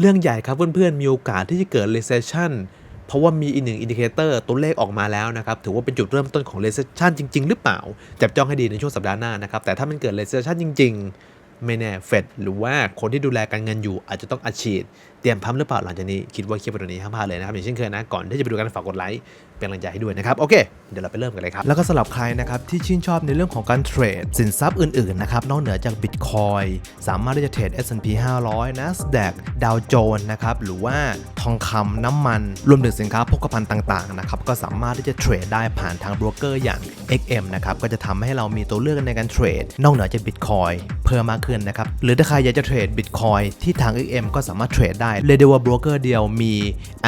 เรื่องใหญ่ครับเพื่อนๆ มีโอกาสที่จะเกิด recession เพราะว่ามีอีกหนึ่งอินดิเคเตอร์ตัวเลขออกมาแล้วนะครับ ถือว่าเป็นจุดเริ่มต้นของ recession จริง ๆ หรือเปล่า จับจ้องให้ดีในช่วงสัปดาห์หน้านะครับ แต่ถ้ามันเกิด recession จริง ๆ ไม่แน่เฟดหรือว่าคนที่ดูแลการเงินอยู่อาจจะต้องอัดฉีด รียมพัมหรือเปล่าหลังจากนี้คิดว่าคลิปวิดีโอนี้ห้ามพลาดเลยนะครับอย่างเช่นเคยนะก่อนที่จะไปดูกันฝากกดไลค์เป็นกำลังใจให้ด้วยนะครับโอเคเดี๋ยวเราไปเริ่มกันเลยครับแล้วก็สำหรับใครนะครับที่ชื่นชอบในเรื่องของการเทรดสินทรัพย์อื่นๆนะครับนอกเหนือจาก Bitcoin สามารถที่จะเทรด S&P 500 NASDAQ Dow Jones นะครับหรือว่าทองคำน้ำมัน รวมถึงสินค้าโภคภัณฑ์ต่างๆนะครับก็สามารถที่จะเทรดได้ผ่านทางโบรกเกอร์อย่าง XM นะครับก็จะทำให้เรามีตัวเลือกในการเทรดนอกเหนือจาก Bitcoin เพิ่มมากขึ้นนะครับหรือถ้าใครอยากจะเทรด Bitcoin ที่ทาง XM ก็สามารถเทรดได้เรียกได้ว่าบรกเกอร์เดียวมี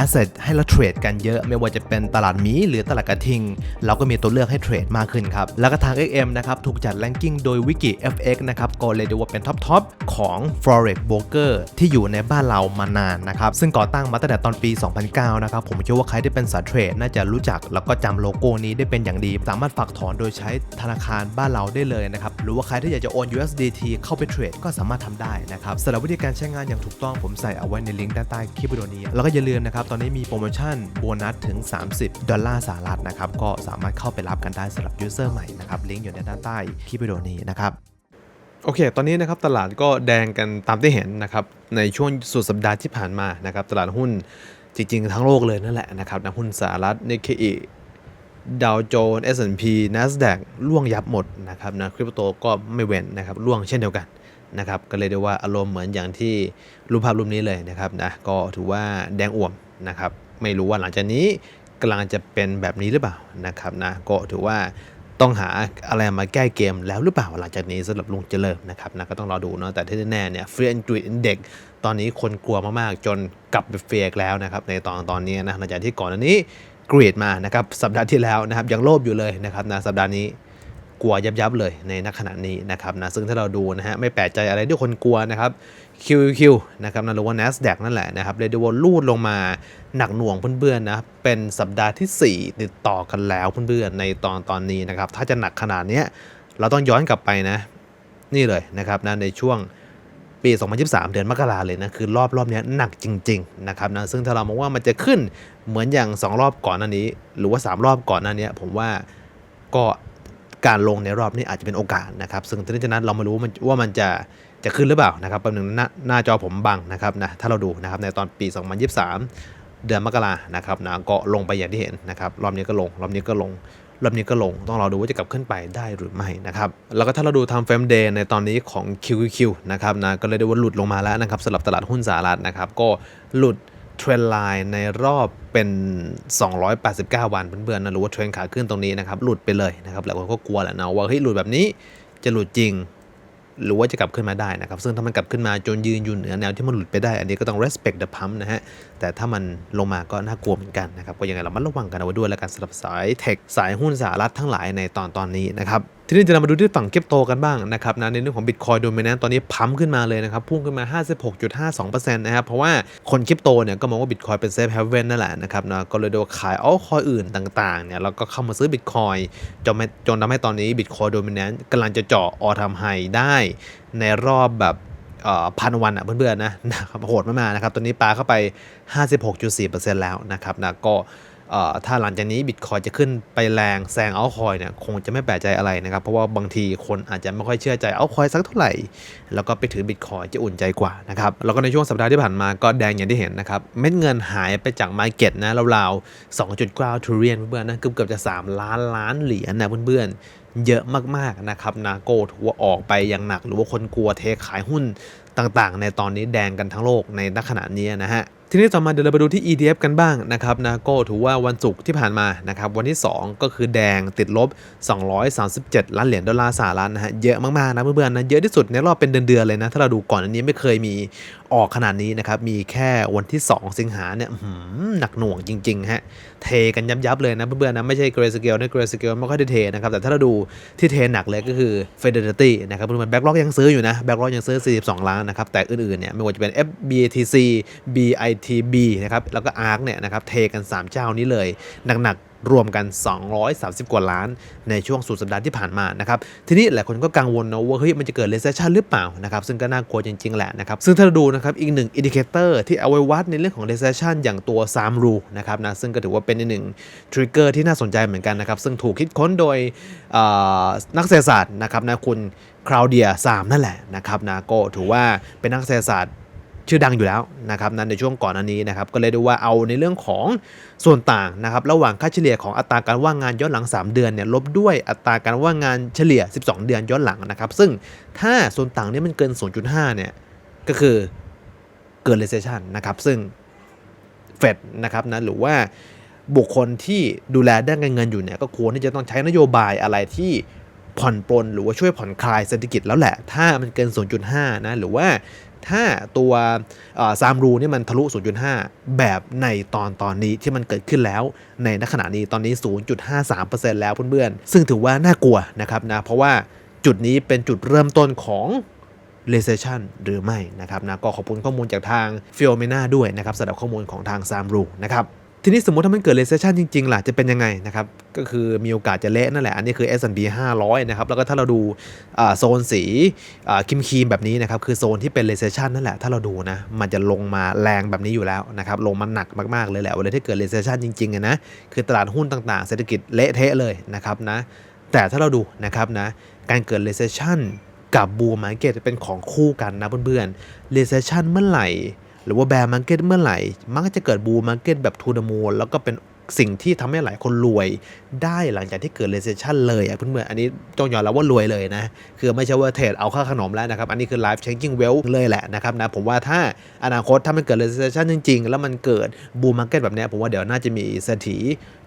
Asset ให้เราเทรดกันเยอะไม่ว่าจะเป็นตลาดมีหรือตลาดกระทิง เราก็มีตัวเลือกให้เทรดมากขึ้นครับ แล้วก็ทาง XM นะครับถูกจัด ranking โดย Wiki FX นะครับก็เลยกได้ว่าเป็นท็อปทอปของ Forex Broker ที่อยู่ในบ้านเรามานานนะครับ ซึ่งก่อตั้งมาตั้งแต่ตอนปี 2009 นะครับ ผมเชื่อว่าใครที่เป็นสายเทรดน่าจะรู้จักแล้วก็จำโลโก้นี้ได้เป็นอย่างดี สามารถฝากถอนโดยใช้ธนาคารบ้านเราได้เลยนะครับ หรือว่าใครที่อยากจะโอน USDT เข้าไปเทรดก็สามารถทำได้นะครับสำหรับวิธีการใช้งานอย่างถูกต้องผมใส่เอาไว้ในในลิงก์ด้านใต้คลิปวิดีโอนี้ แล้วก็อย่าลืมนะครับ ตอนนี้มีโปรโมชั่นโบนัสถึง 30 ดอลลาร์สหรัฐนะครับ ก็สามารถเข้าไปรับกันได้สำหรับยูเซอร์ใหม่นะครับลิงก์อยู่ในด้านใต้คลิปวิดีโอนี้นะครับโอเค ตอนนี้นะครับตลาดก็แดงกันตามที่เห็นนะครับในช่วงสุดสัปดาห์ที่ผ่านมานะครับตลาดหุ้นจริงๆ ทั้งโลกเลยนั่นแหละนะครับนะหุ้นสหรัฐนิกเกอิดาวโจนส์ S&P NASDAQ ล่วงยับหมดนะครับนะคริปโตก็ไม่เว้นนะครับล่วงเช่นเดียวกัน นะครับก็เลยได้ว่าอารมณ์เหมือนอย่างที่รูปภาพรูปนี้เลยนะครับนะก็ถือว่าแดงอ่วมนะครับไม่รู้ว่าหลังจากนี้กำลังจะเป็นแบบนี้หรือเปล่านะครับนะก็ถือว่าต้องหาอะไรมาแก้เกมแล้วหรือเปล่าหลังจากนี้สำหรับลุงเจริญนะครับนะก็ต้องรอดูเนาะแต่ที่แน่เนี่ยฟรีแอนด์กรีนเด็กตอนนี้คนกลัวมากๆ จนกลับไปเฟกแล้วนะครับในตอนตอนนี้นะหลังจากที่ก่อนอันนี้กรีดมานะครับสัปดาห์ที่แล้วนะครับยังโลภอยู่เลยนะครับนะสัปดาห์นี้ กลัวยับยับเลยในนักขณะนี้นะครับนะซึ่งถ้าเราดูนะฮะไม่แปลกใจอะไรที่คนกลัวนะครับ QQ นะครับนะหรือว่า NASDAQ นั่นแหละนะครับเรยกได้ว่าลูดลงมาหนักหน่วงเพื่อนๆนะเป็นสัปดาห์ที่ 4 ติดต่อกันแล้วเพื่อนๆในตอนตอนนี้นะครับถ้าจะหนักขนาดนี้เราต้องย้อนกลับไปนะ นี่เลยนะครับนะในช่วงปี 2023 เดือนมกราเลยนะ คือรอบรอบนี้หนักจริง ๆ นะครับนะ ซึ่งถ้าเรามองว่ามันจะขึ้นเหมือนอย่าง 2 รอบก่อนหน้านี้ หรือว่า 3 รอบก่อนหน้านี้ ผมว่าก็ การลงในรอบนี้อาจจะเป็นโอกาสนะครับ ซึ่งทีนี้จากนั้นเรามารู้ว่ามันว่ามันจะจะขึ้นหรือเปล่านะครับแป๊บหนึงหน้าหน้าจอผมบังนะครับนะถ้าเราดูนะครับในตอนปี 2023 เดือนมกรานะครับนะก็ลงไปอย่างที่เห็นนะครับรอบนี้ก็ลง รอบนี้ก็ลงรอบนี้ก็ลงต้องรอดูว่าจะกลับขึ้นไปได้หรือไม่นะครับแล้วก็ถ้าเราดูทำเฟรมเดย์ในตอนนี้ของ QQQ นะครับนะก็เลยได้ว่าหลุดลงมาแล้วนะครับสำหรับตลาดหุ้นสหรัฐนะครับก็หลุด เทรนไลน์ในรอบเป็น 289 วันเพื่อนๆนะหรือว่าเทรนขาขึ้นตรงนี้นะครับหลุดไปเลยนะครับหลายคนก็กลัวแหละนะว่าเฮ้ยหลุดแบบนี้จะหลุดจริง หรือว่าจะกลับขึ้นมาได้นะครับซึ่งถ้ามันกลับขึ้นมาจนยืนอยู่เหนือแนวที่มันหลุดไปได้ อันนี้ก็ต้อง respect the pump นะฮะแต่ถ้ามันลงมาก็น่ากลัวเหมือนกันนะครับก็ยังไงเรามาระวังกันเอาไว้ด้วยแล้วกันสำหรับสายเทคสายหุ้นสหรัฐทั้งหลายในตอนตอนนี้นะครับ ทีนี้จะเรามาดูที่ฝั่งคริปโตกันบ้างนะครับนะในเรื่องของ Bitcoin Dominance ตอนนี้พัมขึ้นมาเลยนะครับพุ่งขึ้นมา 56.52%นะครับเพราะว่าคนคริปโตเนี่ยก็มองว่า Bitcoin เป็น safe haven นั่นแหละนะครับนะก็เลยโดนขายเอาคอยอื่นต่างๆเนี่ยแล้วก็เข้ามาซื้อ Bitcoin จนไม่จนทำให้ตอนนี้ Bitcoin Dominance กำลังจะเจาะออทำไฮได้ในรอบแบบพันวันอะเพื่อนๆนะนะครับโหดมากๆนะครับตัวนี้ปลาเข้าไป 56.4%แล้วนะครับนะก็ ถ้าหลังจากนี้บิตคอยจะขึ้นไปแรงแซงเอาคอยเนี่ยคงจะไม่แปลกใจอะไรนะครับ เพราะว่าบางทีคนอาจจะไม่ค่อยเชื่อใจเอาคอยสักเท่าไหร่ แล้วก็ไปถือบิตคอยจะอุ่นใจกว่านะครับ แล้วก็ในช่วงสัปดาห์ที่ผ่านมาก็แดงอย่างที่เห็นนะครับ เม็ดเงินหายไปจากมาเก็ตนะราวๆ2.9 trillion เพื่อนๆนะเกือบๆจะ 3 ล้านล้านเหรียญนะเพื่อนๆ เยอะมากๆนะครับนาโก้ถือว่าออกไปอย่างหนัก หรือว่าคนกลัวเทขายหุ้นต่างๆ ในตอนนี้แดงกันทั้งโลกในณขณะนี้นะฮะ ทีนี้ต่อมาเดี๋ยวเราไปดูที่ EDF กันบ้างนะครับนะก็ถือว่าวันศุกร์ที่ผ่านมานะครับวันที่ 2 ก็คือแดงติดลบ 237 ล้านเหรียญดอลลาร์สหรัฐนะฮะเยอะมากๆนะเพื่อนๆนะเยอะที่สุดในรอบเป็นเดือนๆเลยนะถ้าเราดูก่อนอันนี้ไม่เคยมีออกขนาดนี้นะครับมีแค่วันที่ 2 สิงหาเนี่ยหหนักหน่วงจริงๆฮะเทกันยับๆเลยนะเพื่อนๆนะไม่ใช่เกรสเกลนะเกรสเกลไม่ค่อยได้เทนะครับแต่ถ้าเราดูที่เทหนักเลยก็คือ Fidelity นะครับเพื่อนๆแบ็กล็อกยังซื้ออยู่นะแบ็กล็อกยังซื้อ 42 ล้านนะครับแต่อื่นๆเนี่ยไม่ว่าจะเป็น FBATC ITB นะครับแล้วก็ ARK เนี่ยนะครับเทกัน 3 เจ้านี้เลย หนักๆ รวมกัน 230 กว่าล้าน ในช่วงสุดสัปดาห์ที่ผ่านมานะครับทีนี้หลายคนก็กังวลนะว่าเฮ้ยมันจะเกิด recession หรือเปล่านะครับซึ่งก็น่ากลัวจริง ๆ แหละนะครับซึ่งถ้าเราดูนะครับอีกหนึ่งอินดิเคเตอร์ที่เอาไว้วัดในเรื่องของ recession อย่างตัว3รูนะครับนะซึ่งก็ถือว่าเป็นอีกหนึ่งทริกเกอร์ที่น่าสนใจเหมือนกันนะครับซึ่งถูกคิดค้นโดยนักเศรษฐศาสตร์นะครับนะคุณคราวเดียสามนั่นแหละนะครับนะก็ถือว่าเป็นนักเศรษฐศาสตร์ ชื่อดังอยู่แล้วนะครับนั้นในช่วงก่อนอันนี้นะครับก็เลยดูว่าเอาในเรื่องของส่วนต่างนะครับระหว่างค่าเฉลี่ยของอัตราการว่างงานย้อนหลัง 3 เดือนเนี่ยลบด้วยอัตราการว่างงานเฉลี่ย 12 เดือนย้อนหลังนะครับซึ่งถ้าส่วนต่างนี้มันเกิน 0.5เนี่ยก็คือเกิน recession นะครับซึ่งเฟดนะครับนะหรือว่าบุคคลที่ดูแลด้านการเงินอยู่เนี่ยก็ควรที่จะต้องใช้นโยบายอะไรที่ผ่อนปลนหรือว่าช่วยผ่อนคลายเศรษฐกิจแล้วแหละ ถ้ามันเกิน 0.5 นะ หรือว่า ถ้าตัวซามรูนี่มันทะลุ 0.5 แบบในตอนตอนนี้ที่มันเกิดขึ้นแล้วในณขณะนี้ตอนนี้ 0.53%แล้วเพื่อนๆ ซึ่งถือว่าน่ากลัวนะครับนะ เพราะว่าจุดนี้เป็นจุดเริ่มต้นของ recession หรือไม่นะครับนะก็ขอบคุณข้อมูลจากทาง f i o m e n a ด้วยนะครับสำหรับข้อมูลของทางซามรูนะครับ ทีนี้สมมติถ้ามันเกิด recession จริงๆ ล่ะ จะเป็นยังไงนะครับ ก็คือมีโอกาสจะเละนั่นแหละ อันนี้คือ S&P 500 นะครับ แล้วก็ถ้าเราดูโซนสีคิมคีมแบบนี้นะครับ คือโซนที่เป็น recession นั่นแหละ ถ้าเราดูนะ มันจะลงมาแรงแบบนี้อยู่แล้วนะครับ ลงมาหนักมากๆ เลยแหละ เวลาที่เกิด recession จริงๆนะ คือตลาดหุ้นต่างๆ เศรษฐกิจเละเทะเลยนะครับนะ แต่ถ้าเราดูนะครับนะ การเกิด recession กับ bull market เป็นของคู่กันนะเพื่อนๆ recession เมื่อไหร่ หรือว่า bear market เมื่อไหร่ มักจะเกิด bull market แบบ to the moon แล้วก็เป็นสิ่งที่ทำให้หลายคนรวยได้หลังจากที่เกิด recession เลยอะเพื่อนๆอันนี้ต้องยอมรับว่ารวยเลยนะ คือไม่ใช่ว่าเทรดเอาค่าขนมแล้วนะครับ อันนี้คือ life changing wealth เลยแหละนะครับนะ ผมว่าถ้าอนาคตถ้ามันเกิด recession จริง ๆ แล้วมันเกิด bull market แบบนี้ผมว่าเดี๋ยวน่าจะมีเศรษฐี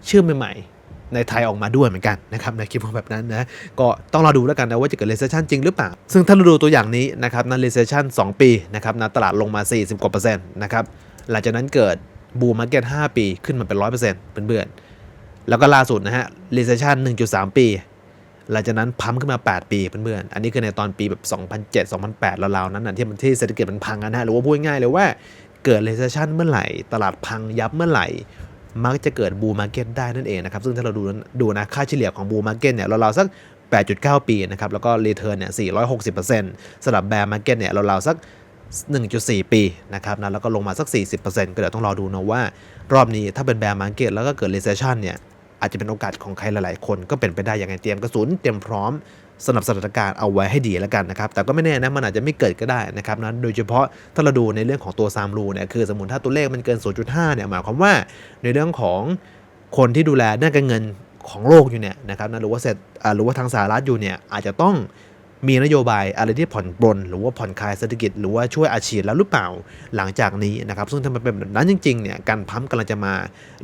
ชื่อใหม่ๆ ในไทยออกมาด้วยเหมือนกันนะครับนะคิดว่าแบบนั้นนะก็ต้องรอดูแล้วกันนะว่าจะเกิด recession จริงหรือเปล่า ซึ่งถ้าเราดูตัวอย่างนี้นะครับนะ recession 2 ปีนะครับนะตลาดลงมา 40กว่าเปอร์เซ็นต์นะครับหลังจากนั้นเกิด bull market 5ปีขึ้นมาเป็น 100%เพื่อนๆแล้วก็ล่าสุดนะฮะ recession 1.3 ปีหลังจากนั้นพัมขึ้นมา 8 ปีเพื่อนๆอันนี้คือในตอนปีแบบ 2007 2008ราวๆนั้นนะที่มันที่เศรษฐกิจมันพังนะฮะหรือว่าพูดง่ายๆเลยว่าเกิด recession เมื่อไหร่ ตลาดพังยับเมื่อไหร่ มักจะเกิดบูมมาร์เก็ตได้นั่นเองนะครับ ซึ่งถ้าเราดูดูนะค่าเฉลี่ยของบูมมาร์เก็ตเนี่ยเราๆสัก 8.9 ปีนะครับ แล้วก็รีเทิร์นเนี่ย 460%สำหรับแบร์มาร์เก็ตเนี่ยเราๆสัก 1.4 ปีนะครับนะแล้วก็ลงมาสัก 40%ก็เดี๋ยวต้องรอดูนะว่ารอบนี้ถ้าเป็นแบร์มาร์เก็ตแล้วก็เกิด recession เนี่ยอาจจะเป็นโอกาสของใครหลาย ๆ คนก็เป็นไปได้อย่างไงเตรียมกระสุนเตรียมพร้อม สนับสถานการณ์เอาไว้ให้ดีแล้วกันนะครับ แต่ก็ไม่แน่นะมันอาจจะไม่เกิดก็ได้นะครับนะโดยเฉพาะถ้าเราดูในเรื่องของตัวซามรูเนี่ยคือสมมติถ้าตัวเลขมันเกิน 0.5เนี่ยหมายความว่าในเรื่องของคนที่ดูแลด้านการเงินของโลกอยู่เนี่ยนะครับนะหรือว่าเสร็จหรือว่าทางสหรัฐอยู่เนี่ยอาจจะต้อง มีนโยบายอะไรที่ผ่อนปลนหรือว่าผ่อนคลายเศรษฐกิจหรือว่าช่วยอาชีพแล้วหรือเปล่าหลังจากนี้นะครับ ซึ่งถ้ามันเป็นแบบนั้นจริงๆเนี่ยการพัมกำลังจะมา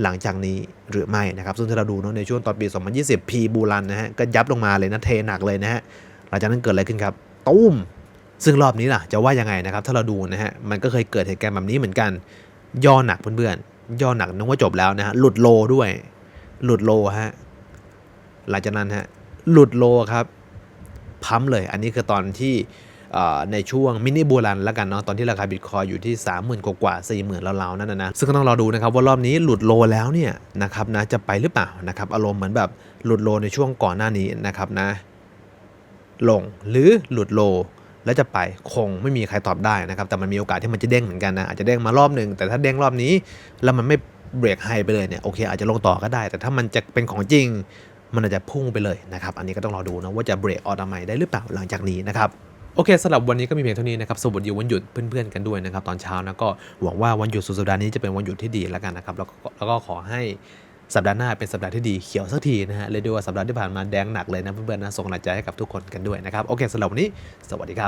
หลังจากนี้หรือไม่นะครับ ซึ่งถ้าเราดูเนอะในช่วงตอนปี 2020 พีบูรันนะฮะก็ยับลงมาเลยนะเทหนักเลยนะฮะหลังจากนั้นเกิดอะไรขึ้นครับตุ้มซึ่งรอบนี้ล่ะจะว่ายังไงนะครับ ถ้าเราดูนะฮะมันก็เคยเกิดเหตุการณ์แบบนี้เหมือนกัน ย่อหนักเพื่อนๆย่อหนักนึกว่าจบแล้วนะฮะหลุดโลด้วย หลุดโลฮะหลังจากนั้นฮะหลุดโลครับ พัมเลย อันนี้คือตอนที่ในช่วงมินิบูรันแล้วกันเนาะตอนที่ราคาบิตคอยอยู่ที่ 30,000 กว่ากว่า40,000แล้วๆนั่นนะนะซึ่งก็ต้องรอดูนะครับว่ารอบนี้หลุดโลแล้วเนี่ยนะครับนะจะไปหรือเปล่านะครับอารมณ์เหมือนแบบหลุดโลในช่วงก่อนหน้านี้นะครับนะลงหรือหลุดโลแล้วจะไปคงไม่มีใครตอบได้นะครับ แต่มันมีโอกาสที่มันจะเด้งเหมือนกันนะอาจจะเด้งมารอบหนึ่งแต่ถ้าเด้งรอบนี้แล้วมันไม่เบรกไฮไปเลยเนี่ยโอเคอาจจะลงต่อก็ได้ แต่ถ้ามันจะเป็นของจริง มันอาจจะพุ่งไปเลยนะครับ อันนี้ก็ต้องรอดูนะว่าจะเบรกออทำไมได้หรือเปล่าหลังจากนี้นะครับโอเคสำหรับวันนี้ก็มีเพียงเท่านี้นะครับสวัสดีวันหยุดเพื่อนๆกันด้วยนะครับ ตอนเช้านะก็หวังว่าวันหยุดสุดสัปดาห์นี้จะเป็นวันหยุดที่ดีแล้วกันนะครับแล้วก็แล้วก็ขอให้สัปดาห์หน้าเป็นสัปดาห์ที่ดีเขียวสักทีนะฮะเลยด้วยว่าสัปดาห์ที่ผ่านมาแดงหนักเลยนะเพื่อนๆนะส่งกำลังใจให้กับทุกคนกันด้วยนะครับโอเคสำหรับวันนี้ สวัสดีครับ